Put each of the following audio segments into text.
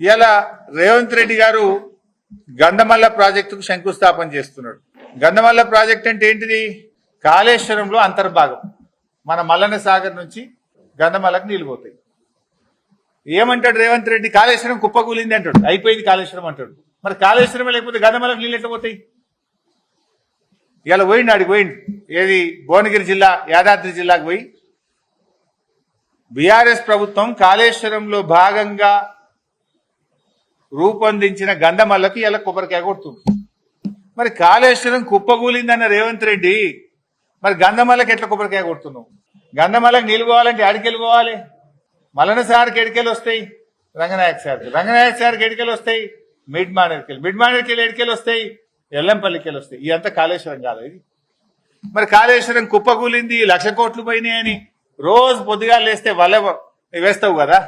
ఇలా రేవంత్ రెడ్డి గారు గంధమల్ల ప్రాజెక్టుకు శంకుస్థాపన చేస్తున్నాడు. గంధమల్ల ప్రాజెక్ట్ అంటే ఏంటిది? కాళేశ్వరంలో అంతర్భాగం. మన మల్లన్న సాగర్ నుంచి గంధమల్లకు నీళ్ళు పోతాయి. ఏమంటాడు రేవంత్ రెడ్డి? కాళేశ్వరం కుప్పకూలింది అంటాడు. అయిపోయింది కాళేశ్వరం అంటాడు. మరి కాళేశ్వరం లేకపోతే గంధమల్లకు నీళ్ళు ఎట్లా పోతాయి? ఇలా పోయిండు ఆడికి పోయిండు. ఏది? భువనగిరి జిల్లా యాదాద్రి జిల్లాకు పోయి. బీఆర్ఎస్ ప్రభుత్వం కాళేశ్వరంలో భాగంగా రూపొందించిన గంధమల్లకి ఇలా కొబ్బరికాయ కొడుతుంది. మరి కాళేశ్వరం కుప్పగూలిందన్న రేవంత్ రెడ్డి మరి గంధమల్లకి ఎట్లా కొబ్బరికాయ కొడుతున్నావు? గంధమల్లకి నీళ్ళు పోవాలంటే ఆడికెళ్ళి పోవాలి? మలన సార్కి ఎడికెళ్ళి వస్తాయి? రంగనాయక్ సార్కి. రంగనాయక్ సార్కి ఎడికెళ్ళి వస్తాయి? మిడ్ మానేర్కెళ్ళి మిడ్ మానేర్కెళ్ళి ఎడికెళ్ళి వస్తాయి? ఎల్లంపల్లికి వెళ్ళి వస్తాయి. ఇదంతా కాళేశ్వరం కాదు ఇది. మరి కాళేశ్వరం కుప్పకూలింది లక్ష కోట్లు పోయినాయని రోజు పొద్దుగా లేస్తే వల్ల వేస్తావు కదా?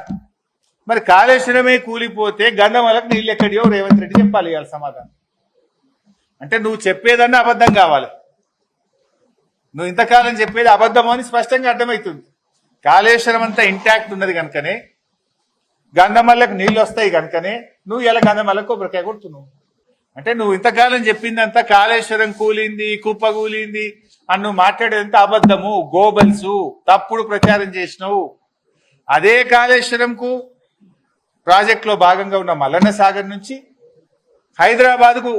మరి కాళేశ్వరమే కూలిపోతే గంధమలకు నీళ్ళు ఎక్కడియో రేవంత్ రెడ్డి చెప్పాలి ఇవాళ సమాధానం. అంటే నువ్వు చెప్పేదన్నా అబద్ధం కావాలి. నువ్వు ఇంతకాలం చెప్పేది అబద్ధం అని స్పష్టంగా అర్థమవుతుంది. కాళేశ్వరం అంతా ఇంటాక్ట్ ఉన్నది కనుకనే గంధమల్లకు నీళ్ళు వస్తాయి కనుకనే నువ్వు ఇలా గంధమల్లకు కొబ్బరికాయ కొడుతున్నావు. అంటే నువ్వు ఇంతకాలం చెప్పిందంతా కాళేశ్వరం కూలింది కుప్ప కూలింది అని నువ్వు మాట్లాడేదంతా అబద్ధము గోబల్సు తప్పుడు ప్రచారం చేసినావు. అదే కాళేశ్వరంకు ప్రాజెక్టులో భాగంగా ఉన్న మల్లన్న సాగర్ నుంచి హైదరాబాద్కు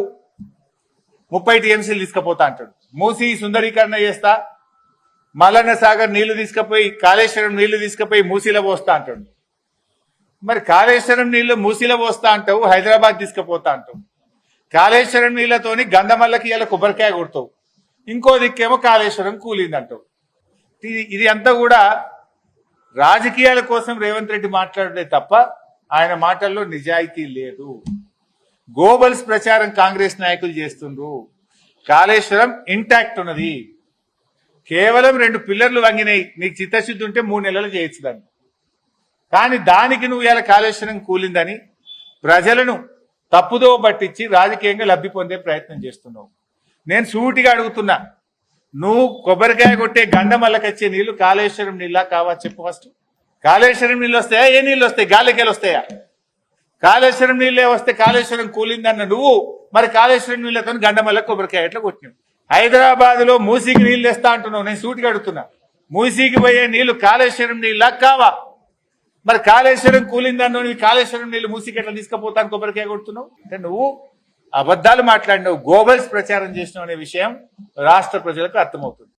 ముప్పై టీఎంసీలు తీసుకుపోతా అంటాడు. మూసి సుందరీకరణ చేస్తా మల్లన్న సాగర్ నీళ్ళు తీసుకుపోయి కాళేశ్వరం నీళ్ళు తీసుకుపోయి మూసీలో పోస్తా అంటాడు. మరి కాళేశ్వరం నీళ్ళు మూసీలో పోస్తా అంటావు హైదరాబాద్ తీసుకుపోతా అంటావు. కాళేశ్వరం నీళ్ళతోని గంధమల్లకి ఇలా కొబ్బరికాయ కొడతావు. ఇంకో దిక్కేమో కాళేశ్వరం కూలిందంటావు. ఇది ఇది అంతా కూడా రాజకీయాల కోసం రేవంత్ రెడ్డి మాట్లాడే తప్ప ఆయన మాటల్లో నిజాయితీ లేదు. గోబల్స్ ప్రచారం కాంగ్రెస్ నాయకులు చేస్తుండ్రు. కాళేశ్వరం ఇంటాక్ట్ ఉన్నది. కేవలం రెండు పిల్లర్లు వంగినాయి. నీకు చిత్తశుద్ధి ఉంటే మూడు నెలలు చేయొచ్చు దాన్ని. కానీ దానికి నువ్వు ఇలా కాళేశ్వరం కూలిందని ప్రజలను తప్పుదో పట్టించి రాజకీయంగా లబ్ధి పొందే ప్రయత్నం చేస్తున్నావు. నేను సూటిగా అడుగుతున్నా. నువ్వు కొబ్బరికాయ కొట్టే గండమల్లకొచ్చే నీళ్ళు కాళేశ్వరం నీళ్ళ కావా చెప్పు ఫస్ట్ కాళేశ్వరం నీళ్ళు వస్తాయా? ఏ నీళ్ళు వస్తాయి? గాలికేలు వస్తాయా? కాళేశ్వరం నీళ్ళే వస్తే కాళేశ్వరం కూలిందన్న నువ్వు మరి కాళేశ్వరం నీళ్ళతో గండమల్ల కొబ్బరికాయ ఎట్లా కొట్టినావు? హైదరాబాద్లో మూసీకి నీళ్ళు తెస్తా అంటున్నావు నేను సూటిగా అడుగుతున్నా. మూసీకి పోయే నీళ్ళు కాళేశ్వరం నీళ్ళ కావా? మరి కాళేశ్వరం కూలిందన్న నువ్వు కాళేశ్వరం నీళ్ళు మూసీకి ఎట్లా తీసుకుపోతాను కొబ్బరికాయ కొడుతున్నావు? అంటే నువ్వు అబద్ధాలు మాట్లాడినావు గోబల్స్ ప్రచారం చేసినావు అనే విషయం రాష్ట్ర ప్రజలకు అర్థమవుతుంది.